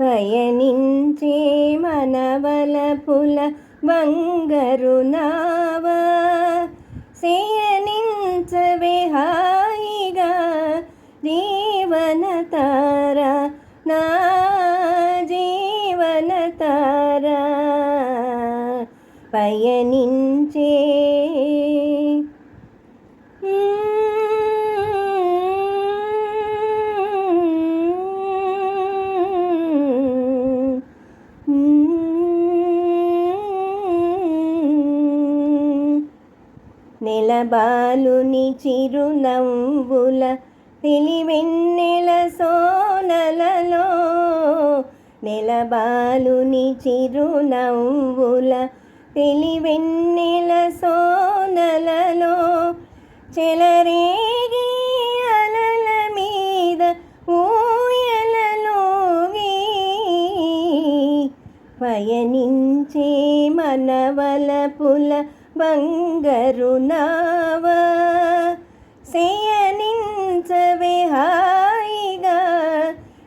పయనించే మనవలపుల బంగరు నావ. శయనించవే హాయిగా జీవన తార నా జీవన తార. పయనించే నెలబాలుని చిరునవ్వుల తెలివెన్నెల సోనలలో నెలబాలుని చిరునవ్వుల తెలివెన్నెల సోనలలో చెలరేగి అలల మీద ఊయలలోగి పయనించే మనవల పుల బంగరు నావ శయనించవే హాయిగా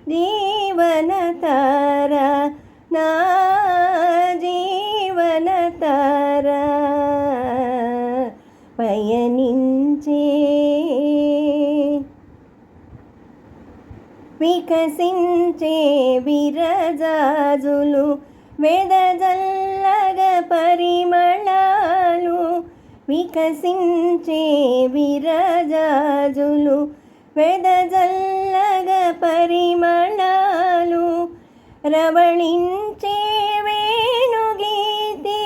జీవన తార నా జీవన తార. పయనించే వికసించే విరజాజులు వెదజల్లగ పరిమళాలు వికసించే విరజాజులు వెదజల్లగ పరిమళాలు రవళించే వేణుగీతి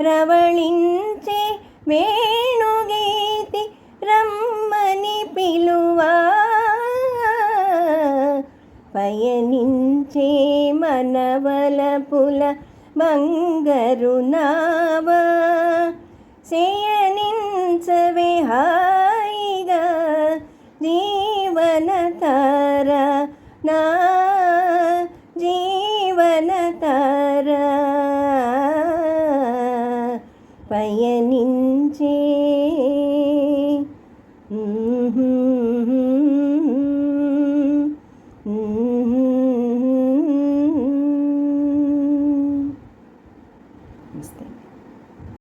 రవళించే వేణుగీతి రమ్మని పిలువా. పయనించే మనవల పుల బంగరు నావా. ಜೀವನ ತಾರ ನಾ ಜೀವನ ತಾರ ಪಯನಿಂಚೇ